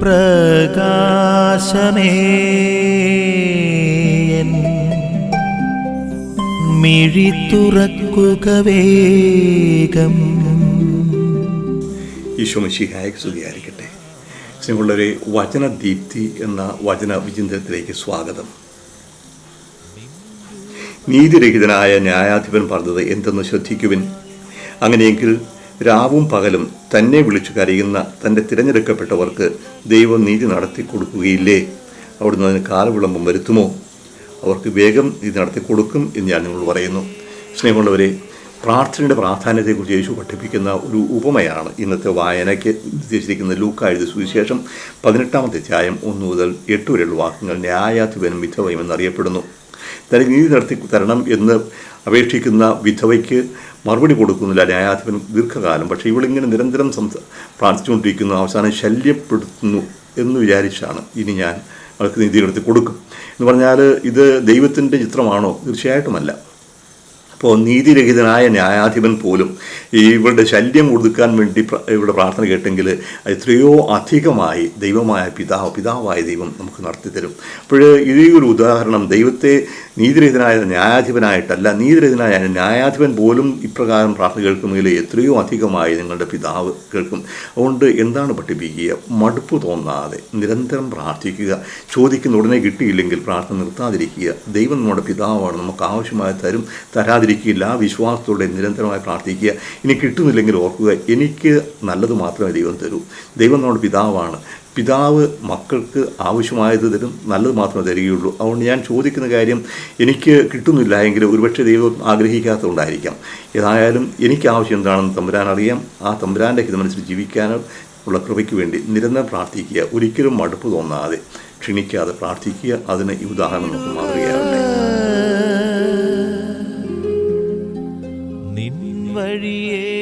പ്രകാശമേ. മിഴി തുറക്കുക വേഗം. ഈശോമിശിഹായ്ക്ക് സ്തുതിയായിരിക്കട്ടെ. സ്നേഹമുള്ളവരെ വചനദീപ്തി എന്ന വചന വിചിന്തനത്തിലേക്ക് സ്വാഗതം. നീതിരഹിതനായ ന്യായാധിപൻ പറഞ്ഞത് എന്തെന്ന് ശ്രദ്ധിക്കുവിൻ? അങ്ങനെയെങ്കിൽ രാവും പകലും തന്നെ വിളിച്ചു കരയുന്ന തന്റെ തിരഞ്ഞെടുക്കപ്പെട്ടവർക്ക് ദൈവം നീതി നടത്തി കൊടുക്കുകയില്ലേ? അവിടുന്ന് അതിന് കാലവിളംബം വരുത്തുമോ? അവർക്ക് വേഗം നീതി നടത്തി കൊടുക്കും എന്ന് ഞാൻ നിങ്ങൾ പറയുന്നു. സ്നേഹമുള്ളവരെ പ്രാർത്ഥനയുടെ പ്രാധാന്യത്തെക്കുറിച്ച് യേശു പഠിപ്പിക്കുന്ന ഒരു ഉപമയാണ് ഇന്നത്തെ വായനയ്ക്ക് നിർദ്ദേശിച്ചിരിക്കുന്ന ലൂക്ക എഴുതി സുവിശേഷം പതിനെട്ടാമത്തെ അധ്യായം ഒന്ന് മുതൽ എട്ട് വരെയുള്ള വാക്യങ്ങൾ ന്യായാധിപനും വിധവയും എന്നറിയപ്പെടുന്നു തനിക്ക് നീതി നടത്തി തരണം എന്ന് അപേക്ഷിക്കുന്ന വിധവയ്ക്ക് മറുപടി കൊടുക്കുന്നില്ല. ന്യായാധിപൻ ദീർഘകാലം. പക്ഷേ ഇവളിങ്ങനെ നിരന്തരം സംസാ പ്രാർത്ഥിച്ചുകൊണ്ടിരിക്കുന്നു. അവസാനം ശല്യപ്പെടുത്തുന്നു എന്ന് വിചാരിച്ചാണ് ഇനി ഞാൻ അവൾക്ക് നീതി നടത്തി കൊടുക്കും എന്ന് പറഞ്ഞാൽ ഇത് ദൈവത്തിന്റെ ചിത്രമാണോ? തീർച്ചയായിട്ടുമല്ല. അപ്പോൾ നീതിരഹിതനായ ന്യായാധിപൻ പോലും ഈ ഇവരുടെ ശല്യം ഒതുക്കാൻ വേണ്ടി ഇവിടെ പ്രാർത്ഥന കേട്ടെങ്കിൽ എത്രയോ അധികമായി ദൈവമായ പിതാവ് പിതാവായ ദൈവം നമുക്ക് നടത്തിത്തരും. അപ്പോൾ ഈ ഒരു ഉദാഹരണം ദൈവത്തെ നീതിരഹിതനായ ന്യായാധിപനായിട്ടല്ല നീതിരഹിതനായ ന്യായാധിപൻ പോലും ഇപ്രകാരം പ്രാർത്ഥന കേൾക്കുന്നതിൽ എത്രയോ അധികമായി നിങ്ങളുടെ പിതാവ് കേൾക്കും. അതുകൊണ്ട് എന്താണ് പഠിപ്പിക്കുക? മടുപ്പ് തോന്നാതെ നിരന്തരം പ്രാർത്ഥിക്കുക. ചോദിക്കുന്ന ഉടനെ കിട്ടിയില്ലെങ്കിൽ പ്രാർത്ഥന നിർത്താതിരിക്കുക. ദൈവം നമ്മുടെ പിതാവാണ് നമുക്ക് ആവശ്യമായ തരും തരാതിരിക്കില്ല ആ വിശ്വാസത്തോടെ നിരന്തരമായി പ്രാർത്ഥിക്കുക. ഇനി കിട്ടുന്നില്ലെങ്കിൽ ഓർക്കുക എനിക്ക് നല്ലത് മാത്രമേ ദൈവം തരൂ. ദൈവം നമ്മുടെ പിതാവാണ്. പിതാവ് മക്കൾക്ക് ആവശ്യമായത് തരും നല്ലത് മാത്രമേ തരികയുള്ളൂ. അതുകൊണ്ട് ഞാൻ ചോദിക്കുന്ന കാര്യം എനിക്ക് കിട്ടുന്നില്ല എങ്കിൽ ഒരുപക്ഷെ ദൈവം ആഗ്രഹിക്കാത്തതുകൊണ്ടായിരിക്കാം. ഏതായാലും എനിക്ക് ആവശ്യം എന്താണെന്ന് തമ്പുരാൻ അറിയാം. ആ തമ്പുരാന്റെ ഹിതമനുസരിച്ച് ജീവിക്കാനും ഉള്ള കൃപയ്ക്ക് വേണ്ടി നിരന്തരം പ്രാർത്ഥിക്കുക. ഒരിക്കലും മടുപ്പ് തോന്നാതെ ക്ഷണിക്കാതെ പ്രാർത്ഥിക്കുക. അതിന് ഈ ഉദാഹരണം നമുക്ക് മാതൃകയാകട്ടെ. നിൻ വഴിയേ